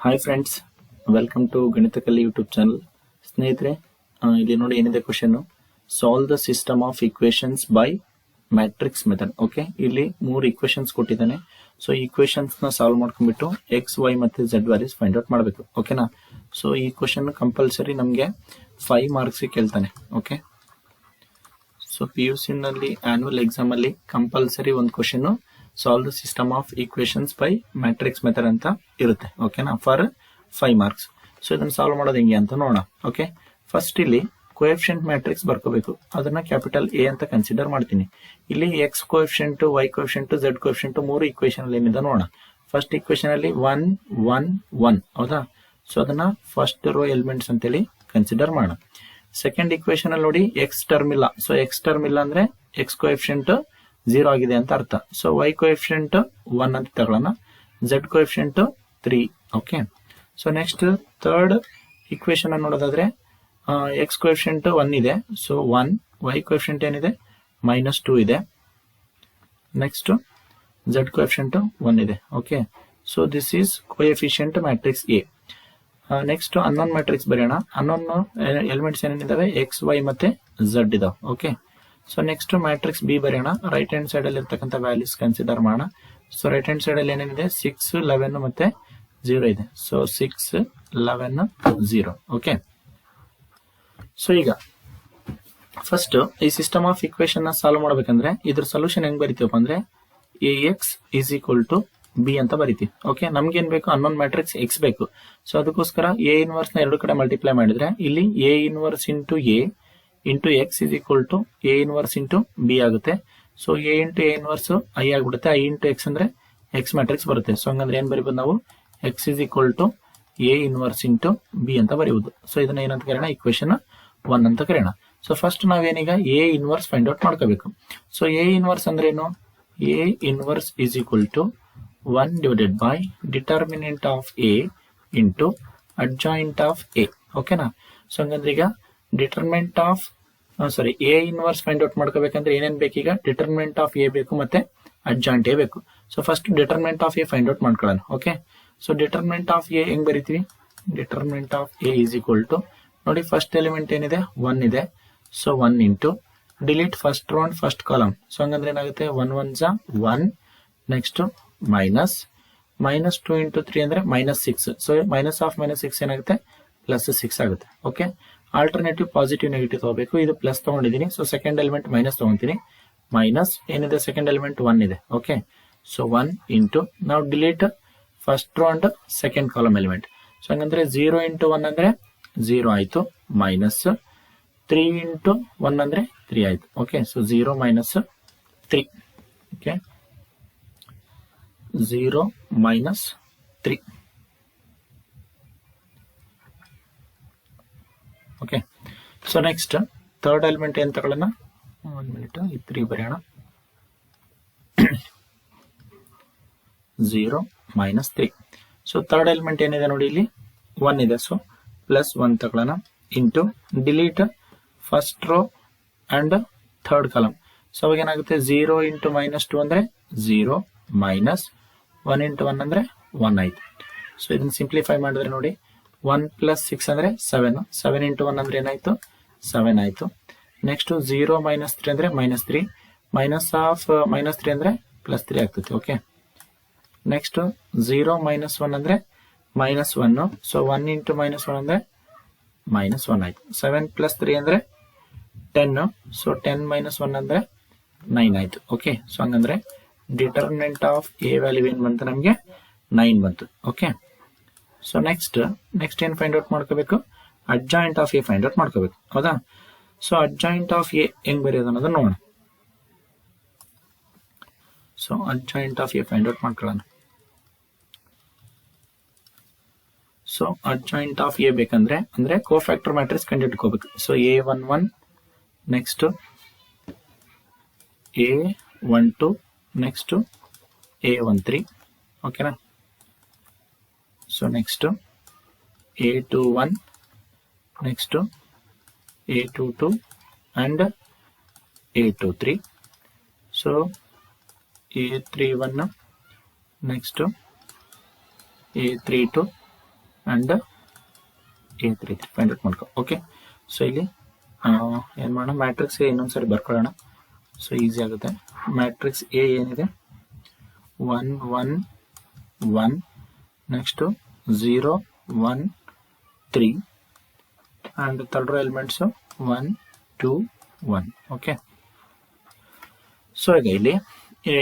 Hi friends welcome to Ganitakali YouTube channel ಸ್ನೇಹಿತರೆ ಇಲ್ಲಿ ನೋಡಿ ಏನಿದೆ question solve the system of equations by matrix method okay ಇಲ್ಲಿ ಮೂರು ಇಕ್ವೇಶನ್ಸ್ ಕೊಟ್ಟಿದ್ದಾನೆ. ಸೊ ಇಕ್ವೇಶನ್ಸ್ನ ಸಾಲ್ವ್ ಮಾಡ್ಕೊಂಡ್ಬಿಟ್ಟು ಎಕ್ಸ್ ವೈ ಮತ್ತೆ ಝೆಡ್ ವ್ಯಾಲ್ಯೂಸ್ ಫೈಂಡ್ ಔಟ್ ಮಾಡಬೇಕು ಓಕೆನಾ ಸೊ ಈ ಕ್ವಶನ್ ಕಂಪಲ್ಸರಿ ನಮಗೆ ಫೈವ್ ಮಾರ್ಕ್ಸ್ ಕೇಳ್ತಾನೆ okay so P U C ನಲ್ಲಿ ಆನ್ಯುವಲ್ ಎಕ್ಸಾಮ್ ಅಲ್ಲಿ ಕಂಪಲ್ಸರಿ ಒಂದು question solve the system of equations by matrix method ಅಂತ ಇರುತ್ತೆ ಓಕೆನಾ ಫಾರ್ ಫೈವ್ ಮಾರ್ಕ್ಸ್ ಸೊ ಇದನ್ನು ಸಾಲ್ವ್ ಮಾಡೋದು ಹೆಂಗೆ ಅಂತ ನೋಡೋಣ ಓಕೆ ಫಸ್ಟ್ ಇಲ್ಲಿ ಕೋಎಫಿಷಿಯಂಟ್ ಮ್ಯಾಟ್ರಿಕ್ಸ್ ಬರ್ಕೋಬೇಕು. ಅದನ್ನ ಕ್ಯಾಪಿಟಲ್ ಎ ಅಂತ ಕನ್ಸಿಡರ್ ಮಾಡ್ತೀನಿ. ಇಲ್ಲಿ X coefficient Y coefficient Z coefficient ಮೂರು ಇಕ್ವೇಶನ್ ಅಲ್ಲಿ ಏನಿದೆ ನೋಡೋಣ. ಫಸ್ಟ್ ಇಕ್ವೇಶನ್ ಅಲ್ಲಿ ಒನ್ ಒನ್ ಒನ್ ಹೌದಾ? ಸೊ ಅದನ್ನ ಫಸ್ಟ್ ರೋ ಎಲಿಮೆಂಟ್ಸ್ ಅಂತೇಳಿ ಕನ್ಸಿಡರ್ ಮಾಡೋಣ. ಸೆಕೆಂಡ್ ಇಕ್ವೇಶನ್ ಅಲ್ಲಿ ನೋಡಿ ಎಕ್ಸ್ ಟರ್ಮ್ ಇಲ್ಲ. ಸೊ ಎಕ್ಸ್ ಟರ್ಮ್ ಇಲ್ಲ ಅಂದ್ರೆ ಎಕ್ಸ್ ಕೋಎಫಿಷಿಯಂಟ್ ಜೀರೋ ಆಗಿದೆ ಅಂತ ಅರ್ಥ. ಸೊ ವೈ ಕೋಎಫಿಷಿಯಂಟ್ ಒನ್ ಅಂತ ತಗೊಳ್ಳೋಣ. Z coefficient three okay so next third equation ನೋಡೋದಾದ್ರೆ ಎಕ್ಸ್ ಕೋಎಫಿಷಿಯಂಟ್ ಒನ್ ಇದೆ. ಸೊ ಒನ್ ವೈ ಕೋಎಫಿಷಿಯಂಟ್ ಏನಿದೆ? ಮೈನಸ್ ಟೂ ಇದೆ. ನೆಕ್ಸ್ಟ್ ಝೆಡ್ ಕೋಎಫಿಷಿಯಂಟ್ ಒನ್ ಇದೆ. Okay so this is coefficient matrix A next unknown matrix ಬರೆಯೋಣ. Unknown elements ಏನೇನಿದಾವೆ X Y ಮತ್ತೆ Z ಇದಾವೆ. Okay so next matrix B ಬರೆಯೋಣ. Right hand side ಅಲ್ಲಿ ಇರ್ತಕ್ಕಂಥ ವ್ಯಾಲ್ಯೂಸ್ ಕನ್ಸಿಡರ್ ಮಾಡೋಣ. ಸೊ ರೈಟ್ ಹ್ಯಾಂಡ್ ಸೈಡ್ ಅಲ್ಲಿ ಏನೇನಿದೆ? ಸಿಕ್ಸ್ ಲೆವೆನ್ ಮತ್ತೆ ಜೀರೋ ಇದೆ. So six eleven zero okay so ಈಗ ಫಸ್ಟ್ ಈ ಸಿಸ್ಟಮ್ ಆಫ್ ಇಕ್ವೇಶನ್ನ ಸಾಲ್ವ್ ಮಾಡ್ಬೇಕಂದ್ರೆ ಇದ್ರ ಸೊಲ್ಯೂಷನ್ ಹೆಂಗ್ ಬರಿತೀವಪ್ಪ ಅಂದ್ರೆ A X is equal to B ಅಂತ ಬರಿತೀವಿ. ಓಕೆ ನಮ್ಗೆ ಏನ್ ಬೇಕು? ಅನ್ನೊಂದು ಮ್ಯಾಟ್ರಿಕ್ಸ್ ಎಕ್ಸ್ ಬೇಕು. ಸೊ ಅದಕ್ಕೋಸ್ಕರ ಎ ಇನ್ವರ್ಸ್ನ ಎರಡು ಕಡೆ ಮಲ್ಟಿಪ್ಲೈ ಮಾಡಿದ್ರೆ ಇಲ್ಲಿ A inverse into A into X is equal to A inverse into B ಆಗುತ್ತೆ. So A into A inverse I ಆಗ್ಬಿಡುತ್ತೆ. ಐ ಇಂಟು ಎಕ್ಸ್ ಅಂದ್ರೆ ಎಕ್ಸ್ ಮ್ಯಾಟ್ರಿಕ್ಸ್ ಬರುತ್ತೆ. ಸೊ ಹಂಗಂದ್ರೆ ಏನ್ ಬರಿಬೋದು ನಾವು? X is equal to A inverse into B ಅಂತ ಬರೀಬಹುದು ಸೊ ಇದನ್ನ ಏನಂತ ಕರೆಯೋಣ ಇಕ್ವೇಶನ್ ಒನ್ ಅಂತ ಕರೆಯೋಣ ಸೊ ಫಸ್ಟ್ ನಾವೇನೀಗ ಎ ಇನ್ವರ್ಸ್ ಫೈಂಡ್ ಔಟ್ ಮಾಡ್ಕೋಬೇಕು. ಸೊ ಎ ಇನ್ವರ್ಸ್ ಅಂದ್ರೆ ಏನು? A inverse is equal to one divided by determinant of A into adjoint of A ಓಕೆನಾ ಸೊ ಹಂಗಂದ್ರೆ ಈಗ determinant of sorry A inverse find out ಮಾಡ್ಕೋಬೇಕಂದ್ರೆ ಏನೇನ್ ಬೇಕೀಗ determinant of A ಬೇಕು ಮತ್ತೆ ಅಡ್ಜಾಂಟ್ ಎ ಬೇಕು. So first determinant of A find out ಮಾಡ್ಕೊಳ್ಳೋಣ okay so determinant of A ಹೆಂಗ್ ಬರೀತೀವಿ? Determinant of A is equal to ನೋಡಿ ಫಸ್ಟ್ ಎಲಿಮೆಂಟ್ ಏನಿದೆ? One ಇದೆ. So one into delete first round first column so ಹಂಗಂದ್ರೆ ಏನಾಗುತ್ತೆ? One one ಜಾ one next minus minus two into three ಅಂದ್ರೆ minus six so minus of minus six ಏನಾಗುತ್ತೆ? Plus six ಆಗುತ್ತೆ okay alternative positive negative ತಗೋಬೇಕು. ಇದು plus ತಗೊಂಡಿದ್ದೀನಿ. So second element minus ತಗೊಂತೀನಿ. ಮೈನಸ್ ಏನಿದೆ? ಸೆಕೆಂಡ್ ಎಲಿಮೆಂಟ್ ಒನ್ ಇದೆ. ಓಕೆ ಸೊ ಒನ್ ಇಂಟು ನಾವು delete first and second column element so ಹಂಗಂದ್ರೆ ಜೀರೋ ಇಂಟು ಒನ್ ಅಂದ್ರೆ ಜೀರೋ ಆಯ್ತು. ಮೈನಸ್ ತ್ರೀ ಇಂಟು ಒನ್ ಅಂದ್ರೆ ತ್ರೀ ಆಯ್ತು. Okay so zero minus three okay zero minus three okay. So next third element ಏನ್ ತಗೊಳ್ಳೋಣ? ಒಂದು minute ಈ three ಬರೆಯೋಣ. Zero minus three so third element ಏನಿದೆ ನೋಡಿ ಇಲ್ಲಿ? ಒನ್ ಇದೆ. ಸೊ ಪ್ಲಸ್ ಒನ್ ತಗೊಳ್ಳೋಣ. Into delete first row and third column so ಅವಾಗ ಏನಾಗುತ್ತೆ? ಝೀರೋ ಇಂಟು ಮೈನಸ್ ಟು ಅಂದರೆ zero minus one into one ಅಂದರೆ ಒನ್ ಆಯ್ತು. ಸೊ ಇದನ್ನು ಸಿಂಪ್ಲಿಫೈ ಮಾಡಿದ್ರೆ ನೋಡಿ. ಒನ್ ಪ್ಲಸ್ ಸಿಕ್ಸ್ ಅಂದ್ರೆ ಸೆವೆನ್ ಸೆವೆನ್ ಇಂಟು ಒನ್ ಅಂದ್ರೆ ಏನಾಯ್ತು? ಸೆವೆನ್ ಆಯ್ತು. ನೆಕ್ಸ್ಟ್ ಝೀರೋ ಮೈನಸ್ ತ್ರೀ ಅಂದ್ರೆ minus three minus of minus three ಅಂದ್ರೆ ಪ್ಲಸ್ ತ್ರೀ ಆಗ್ತೈತಿ okay next zero minus one ಅಂದ್ರೆ minus one so one into minus one ಅಂದ್ರೆ minus one ಆಯ್ತು. Seven plus three ಅಂದ್ರೆ ten so ten minus one ಅಂದ್ರೆ nine ಆಯ್ತು okay so ಹಂಗಂದ್ರೆ determinant of A value ಏನ್ ಬಂತು ನಮಗೆ? ನೈನ್ ಬಂತು ಓಕೆ ಸೊ ನೆಕ್ಸ್ಟ್ ನೆಕ್ಸ್ಟ್ ಏನ್ ಫೈಂಡ್ ಔಟ್ ಮಾಡ್ಕೋಬೇಕು? Adjoint of A find out ಮಾಡ್ಕೋಬೇಕು. ಹೌದಾ? ಸೊ ಅಡ್ಜಾಯಿಂಟ್ ಆಫ್ ಎ ಹೆಂಗ್ ಬರೆಯೋದು ಅನ್ನೋದನ್ನ ನೋಡೋಣ. So adjoint of A find out ಮಾಡ್ಕೊಳ್ಳೋಣ. ಸೊ ಅಡ್ಜಾಯಿಂಟ್ ಆಫ್ ಎ ಬೇಕಂದ್ರೆ, ಅಂದ್ರೆ cofactor matrix ಕಂಡುಹಿಡ್ಕೋಬೇಕು so A one one next A one two next A one three ಓಕೆನಾ so next A two one next A two two and A two three so A three one next A three two and A three three find out ಮಾಡ್ಕೊ. Okay so ಇಲ್ಲಿ ಏನು ಮಾಡೋಣ? Matrix ಇನ್ನೊಂದ್ಸರಿ ಬರ್ಕೊಳ್ಳೋಣ. So easy ಆಗುತ್ತೆ. Matrix A ಏನಿದೆ? One one one next zero one three and third row elements one two one okay so ಈಗ ಇಲ್ಲಿ,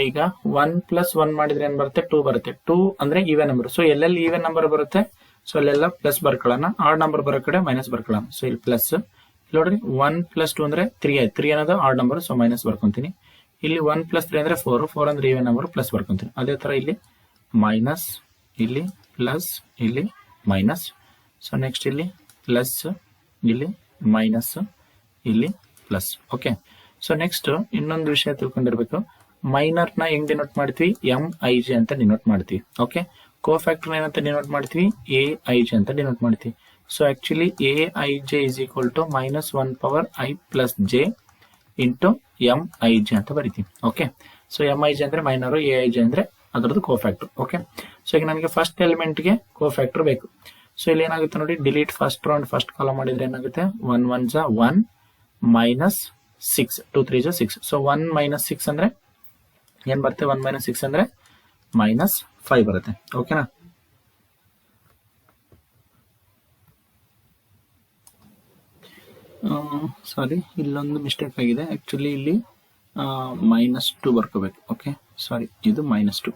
ಈಗ ಒನ್ ಪ್ಲಸ್ ಒನ್ ಮಾಡಿದ್ರೆ ಏನ್ ಬರುತ್ತೆ? ಟೂ ಬರುತ್ತೆ. ಟೂ ಅಂದ್ರೆ ಈವೆನ್ ನಂಬರ್ ಸೊ ಎಲ್ಲೆಲ್ಲಿ ಈವೆನ್ ನಂಬರ್ ಬರುತ್ತೆ? ಸೊ ಅಲ್ಲೆಲ್ಲ ಪ್ಲಸ್ ಬರ್ಕೊಳ್ಳೋಣ. ಆರ್ಡ್ ನಂಬರ್ ಬರೋ ಕಡೆ ಮೈನಸ್ ಬರ್ಕೊಳ್ಳೋಣ. ಸೊ ಇಲ್ಲಿ ಪ್ಲಸ್ ನೋಡ್ರಿ ಒನ್ ಪ್ಲಸ್ ಟೂ ಅಂದ್ರೆ ತ್ರೀ ಆಯ್ತು. ತ್ರೀ ಅನ್ನೋದು ಆರ್ಡ್ ನಂಬರ್ ಸೊ ಮೈನಸ್ ಬರ್ಕೊಂತೀನಿ. ಇಲ್ಲಿ ಒನ್ ಪ್ಲಸ್ ತ್ರೀ ಅಂದ್ರೆ ಫೋರ್ ಫೋರ್ ಅಂದ್ರೆ ಈವೆನ್ ನಂಬರ್ ಪ್ಲಸ್ ಬರ್ಕೊಂತೀನಿ. ಅದೇ ತರ ಇಲ್ಲಿ ಮೈನಸ್ ಇಲ್ಲಿ ಪ್ಲಸ್ ಇಲ್ಲಿ ಮೈನಸ್ ಸೊ ನೆಕ್ಸ್ಟ್ ಇಲ್ಲಿ ಪ್ಲಸ್ ಇಲ್ಲಿ ಮೈನಸ್ ಇಲ್ಲಿ ಪ್ಲಸ್ ಓಕೆ ಸೊ ನೆಕ್ಸ್ಟ್ ಇನ್ನೊಂದು ವಿಷಯ ತಿಳ್ಕೊಂಡಿರ್ಬೇಕು. ಮೈನರ್ನ ಹೆಂಗ್ ಡಿನೋಟ್ ಮಾಡ್ತೀವಿ? ಎಂ ಐ ಜಿ ಅಂತ ಡಿನೋಟ್ ಮಾಡ್ತೀವಿ. ಓಕೆ ಕೋ ಫ್ಯಾಕ್ಟರ್ ಏನಂತ ಡಿನೋಟ್ ಮಾಡ್ತೀವಿ? ಎ ಐ ಜಿ ಅಂತ ಡಿನೋಟ್ ಮಾಡ್ತೀವಿ. So actually A I J is equal to minus one power I plus J into M I J ಅಂತ ಬರಿತೀವಿ. Okay so M I J ಅಂದ್ರೆ minor A I J ಅಂದ್ರೆ ಅದರದ್ದು cofactor okay so ಈಗ ನನಗೆ first ಎಲಿಮೆಂಟ್ಗೆ cofactor ಬೇಕು. So ಇಲ್ಲಿ ಏನಾಗುತ್ತೆ ನೋಡಿ delete first round first column ಮಾಡಿದ್ರೆ ಏನಾಗುತ್ತೆ? ಒನ್ ಒನ್ ಜ one minus six two three ಜ six so one minus six ಅಂದ್ರೆ, ಏನ್ ಬರುತ್ತೆ? ಒನ್ ಮೈನಸ್ ಸಿಕ್ಸ್ ಅಂದ್ರೆ ಮೈನಸ್ ಫೈವ್ ಬರುತ್ತೆ ಓಕೆನಾ ಸಾರಿ ಇಲ್ಲೊಂದು ಮಿಸ್ಟೇಕ್ ಆಗಿದೆ. ಆಕ್ಚುಲಿ ಇಲ್ಲಿ ಮೈನಸ್ ಟು ಬರ್ಕೋಬೇಕು. ಓಕೆ ಸಾರಿ ಇದು minus two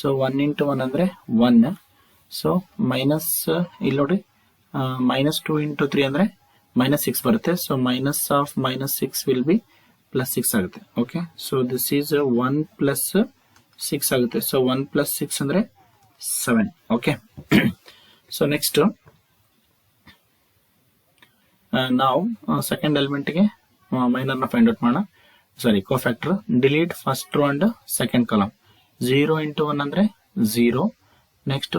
so one into one ಅಂದರೆ ಒನ್ ಸೊ ಮೈನಸ್ ಇಲ್ಲಿ ನೋಡಿ ಮೈನಸ್ ಟು ಇಂಟು ತ್ರೀ ಅಂದರೆ ಮೈನಸ್ ಸಿಕ್ಸ್ ಬರುತ್ತೆ. So minus of minus six will be plus six ಆಗುತ್ತೆ. Okay so this is one plus six ಆಗುತ್ತೆ. So one plus six ಅಂದರೆ seven okay so next ನಾವು second ಎಲಿಮೆಂಟ್ಗೆ ಮೈನರ್ನ find out ಮಾಡೋಣ. Sorry cofactor delete first row and second column zero into one ಅಂದರೆ zero next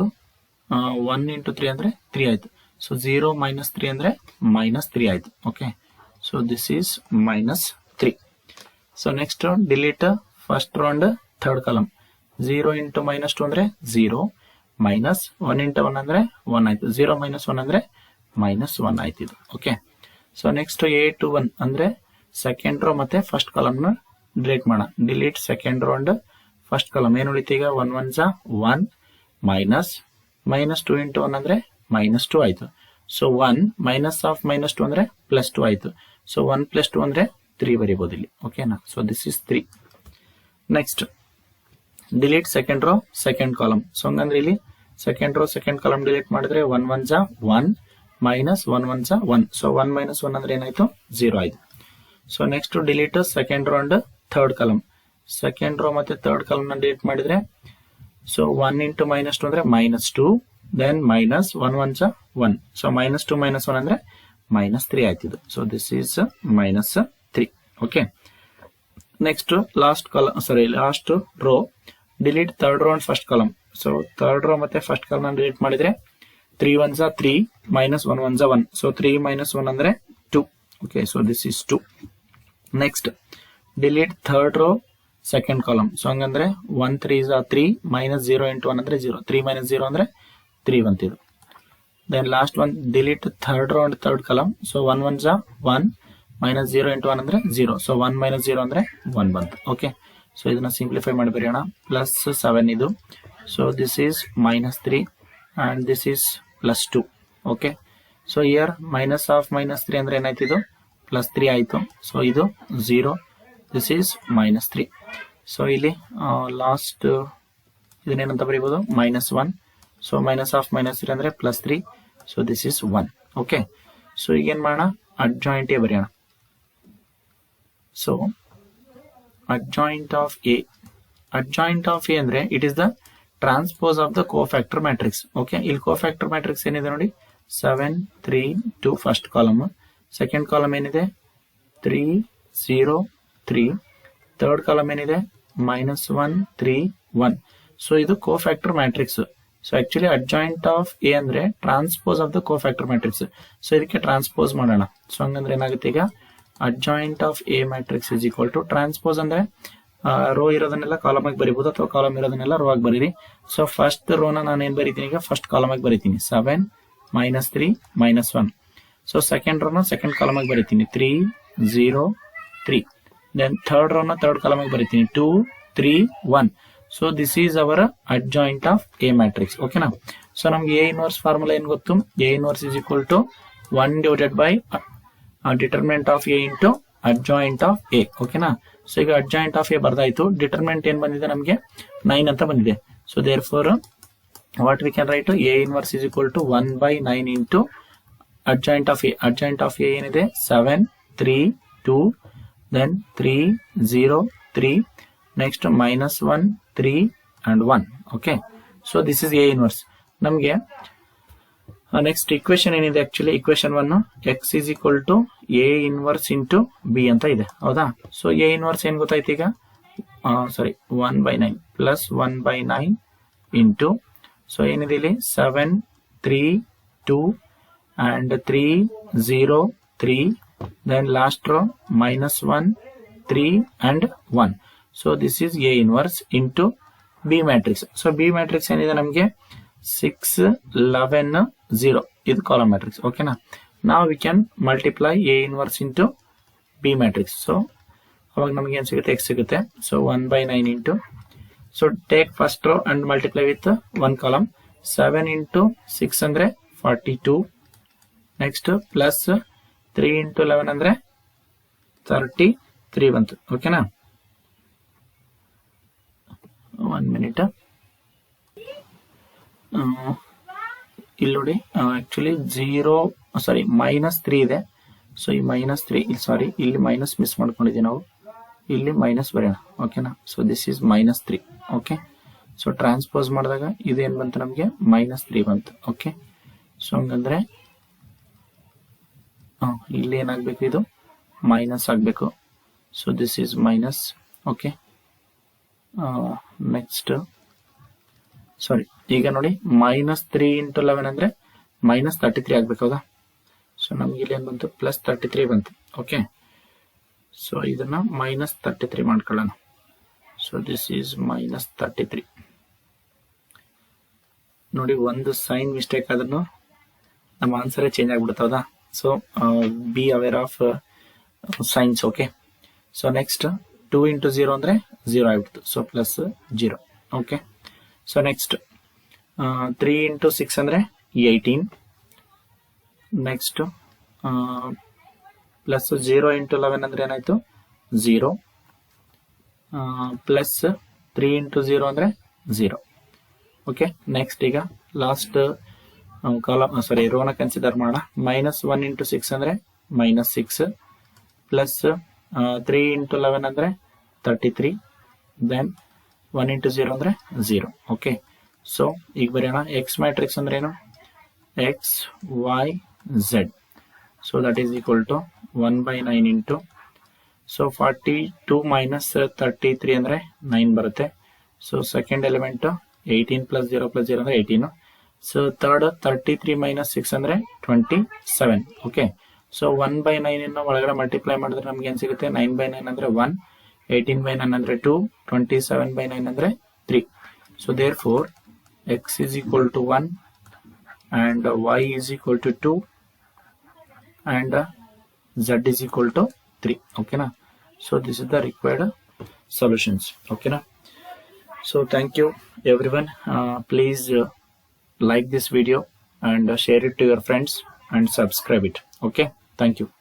one into three ಅಂದರೆ three ಆಯಿತು. So zero minus three ಅಂದರೆ minus three ಆಯಿತು. Okay so this is minus three so next delete first row and third column zero into minus two ಅಂದರೆ zero minus one into one ಅಂದರೆ one ಆಯಿತು. Zero minus one ಅಂದರೆ minus one ಆಯ್ತು ಇದು. Okay so next A two one ಅಂದ್ರೆ second row ಮತ್ತೆ first ಕಾಲಮ್ನ delete ಮಾಡೋಣ. Delete second row and first column ಏನು ಉಳಿತು ಈಗ? ಒನ್ ಒನ್ ಸ? One minus minus two into one ಅಂದ್ರೆ ಮೈನಸ್ ಟು ಆಯ್ತು. So one minus of minus two ಅಂದ್ರೆ ಪ್ಲಸ್ ಟು ಆಯ್ತು. ಸೊ ಒನ್ ಪ್ಲಸ್ ಟು ಅಂದ್ರೆ ತ್ರೀ ಬರೀಬಹುದು ಇಲ್ಲಿ. ಓಕೆನಾ so this is three next delete second row second column so ಹಂಗಂದ್ರೆ ಇಲ್ಲಿ second row second column delete ಮಾಡಿದ್ರೆ ಒನ್ ಒನ್ ಜಾ ಒನ್ ಮೈನಸ್ ಒನ್ ಒನ್ ಜಾ one so one minus one ಅಂದ್ರೆ ಏನಾಯ್ತು? ಜೀರೋ ಆಯ್ತು. So next delete second row and third column second row ಮತ್ತೆ third ಕಾಲಮ್ನ ಡಿಲೀಟ್ ಮಾಡಿದ್ರೆ so one into minus two ಅಂದ್ರೆ minus two then minus one one one so minus two minus one ಅಂದ್ರೆ minus three ಆಯ್ತಿದ್ದು so this is minus three okay next last column sorry last row delete third row and first column so third row ಮತ್ತೆ first column delete ಮಾಡಿದ್ರೆ three one ಜಾ three minus one one ಜಾ one so three minus one ಅಂದ್ರೆ two okay so this is two next delete third row second column so ಹಂಗಂದ್ರೆ one three three minus zero into one ಅಂದ್ರೆ zero three minus zero ಅಂದ್ರೆ three ಬಂತಿದ್ದು. Then last one delete third row and third column so one one ಜಾ one minus zero into one ಅಂದ್ರೆ zero so one minus zero ಅಂದ್ರೆ one ಬಂತು. Okay so ಇದನ್ನ simplify ಮಾಡಿ ಬರೆಯೋಣ. Plus seven ಇದು. So this is minus three and this is plus two okay so here minus of minus three ಅಂದ್ರೆ ಏನಾಯ್ತಿದು plus three ಆಯಿತು ಸೊ ಇದು zero this is minus three so ಇಲ್ಲಿ last ಇದನ್ನೇನಂತ ಬರೀಬೋದು? Minus one so minus of minus three ಅಂದರೆ plus three so this is one okay so ಈಗೇನು ಮಾಡೋಣ? ಅಡ್ಜಾಯಿಂಟೇ ಬರೆಯೋಣ. So adjoint of A adjoint of A ಅಂದರೆ it is the transpose of the cofactor matrix okay ಇಲ್ಲಿ cofactor matrix ಏನಿದೆ ನೋಡಿ? Seven three two first column second column ಏನಿದೆ? Three zero three third column ಏನಿದೆ? Minus one three one so ಇದು cofactor matrix so actually adjoint of A ಅಂದ್ರೆ transpose of the cofactor matrix so ಇದಕ್ಕೆ transpose ಮಾಡೋಣ. So ಹಂಗಂದ್ರೆ ಏನಾಗುತ್ತೆ ಈಗ? Adjoint of A matrix is equal to transpose ಅಂದ್ರೆ row ಇರೋದನ್ನೆಲ್ಲ ಕಾಲಮ್ ಆಗಿ ಬರೀಬಹುದು ಅಥವಾ ಕಾಲಮ್ ಇರೋದನ್ನೆಲ್ಲ ರೋ ಆಗಿ ಬರೀರಿ. ಸೊ ಫಸ್ಟ್ ರೋನ ನಾನು ಏನ್ ಬರೀತೀನಿ ಈಗ? ಫಸ್ಟ್ ಕಾಲಮ್ ಆಗಿ ಬರೀತೀನಿ. Seven minus three minus one so second ರೋನ second ಕಾಲಮಾಗಿ ಬರೀತೀನಿ. Three zero three then third ರೋನ third ಕಾಲಮಾಗಿ ಬರೀತೀನಿ. Two three one so this is our adjoint of A matrix ಓಕೆನಾ ಸೊ ನಮ್ಗೆ ಎ ಇನ್ವರ್ಸ್ ಫಾರ್ಮುಲಾ ಏನ್ ಗೊತ್ತು? A inverse is equal to one divided by determinant of A into adjoint of A ಓಕೆನಾ so ಈಗ adjoint of A ಬರ್ದಾಯ್ತು. Determinant ಏನ್ ಬಂದಿದೆ ನಮಗೆ? ನೈನ್ ಅಂತ ಬಂದಿದೆ. So therefore what we can write A inverse is equal to one by nine into adjoint of A adjoint of A ಏನಿದೆ? Seven three two then three zero three next minus one three and one okay so this is A inverse ನಮಗೆ next equation ಏನಿದೆ actually equation one X is equal to A inverse into B ಅಂತ ಇದೆ. ಹೌದಾ? So A inverse ಏನ್ ಗೊತ್ತಾಯ್ತು ಈಗ? Sorry one by nine plus one by nine into so ಏನಿದೆ ಇಲ್ಲಿ? Seven three two and three zero three then last row minus one three and one so this is A inverse into B matrix so B matrix ಏನಿದೆ ನಮಗೆ? Six eleven zero ಇದು column matrix ಓಕೆನಾ ನಾವು we can multiply A inverse into B matrix so ಅವಾಗ ನಮಗೆ ಏನು ಸಿಗುತ್ತೆ? X ಸಿಗುತ್ತೆ. So one by nine into so take first row and multiply with one column seven into six ಅಂದರೆ forty two next plus three into eleven ಅಂದ್ರೆ thirty three ಬಂತು. ಓಕೆನಾ one minute ಇಲ್ಲಿ ನೋಡಿ actually zero sorry minus three ಇದೆ. So ಈ minus three ಇಲ್ಲಿ sorry ಇಲ್ಲಿ ಮೈನಸ್ ಮಿಸ್ ಮಾಡ್ಕೊಂಡಿದ್ದೀವಿ ನಾವು. ಇಲ್ಲಿ ಮೈನಸ್ ಬರೆಯೋಣ. ಓಕೆನಾ so this is minus three okay so transpose ಮಾಡಿದಾಗ ಇದೇನ್ ಬಂತು ನಮಗೆ? ಮೈನಸ್ ತ್ರೀ ಬಂತು. ಓಕೆ ಸೊ ಹಂಗಂದ್ರೆ ಇಲ್ಲಿ ಏನಾಗಬೇಕು ಇದು? ಮೈನಸ್ ಆಗಬೇಕು. So this is minus okay next sorry ಈಗ ನೋಡಿ ಮೈನಸ್ ತ್ರೀ ಇಂಟು ಲೆವೆನ್ ಅಂದ್ರೆ ಮೈನಸ್ ತರ್ಟಿ ತ್ರೀ ಆಗ್ಬೇಕು, ಹೌದಾ? ಸೊ ನಮ್ಗೆ ಇಲ್ಲಿ ಏನು ಬಂತು? ಪ್ಲಸ್ ತರ್ಟಿ ತ್ರೀ ಬಂತು. ಓಕೆ ಸೊ ಇದನ್ನ ಮೈನಸ್ ತರ್ಟಿ ತ್ರೀ ಮಾಡ್ಕೊಳ್ಳೋಣ. So this is minus thirty three ನೋಡಿ, ಒಂದು ಸೈನ್ ಮಿಸ್ಟೇಕ್ ಆದ್ರೂ ನಮ್ಮ ಆನ್ಸರೇ ಚೇಂಜ್ ಆಗ್ಬಿಡುತ್ತೆ, ಹೌದಾ? So be aware of signs okay so next two into zero ಅಂದ್ರೆ ಝೀರೋ ಆಗ್ಬಿಡ್ತು. So plus zero okay so next three into six ಅಂದ್ರೆ eighteen next plus zero into eleven ಅಂದ್ರೆ ಏನಾಯ್ತು? Zero plus three into zero ಅಂದ್ರೆ zero okay next ಈಗ last column sorry ರೋನ consider ಮಾಡೋಣ minus one into six ಅಂದ್ರೆ minus six plus three into eleven ಅಂದ್ರೆ thirty three then one into zero ಅಂದ್ರೆ zero okay so ಈಗ ಬರೆಯೋಣ. X matrix ಅಂದ್ರೆ ಏನು? X y z so that is equal to one by nine into so forty two minus thirty three ಅಂದ್ರೆ nine ಬರುತ್ತೆ. So second element eighteen plus zero plus zero ಅಂದ್ರೆ eighteen so third thirty three minus six ಅಂದರೆ twenty seven okay so one by nine ಒಳಗಡೆ multiply ಮಾಡಿದ್ರೆ ನಮ್ಗೆ ಏನ್ ಸಿಗುತ್ತೆ? Nine by nine ಅಂದರೆ ಒನ್ ಏಯ್ಟೀನ್ ಬೈ ನೈನ್ ಅಂದರೆ two twenty seven by nine ಅಂದರೆ three so therefore x is equal to one and y is equal to two and z is equal to three ಓಕೆನಾ so this is the required solutions ಓಕೆನಾ so thank you everyone please like this video and share it to your friends and subscribe it. Okay? Thank you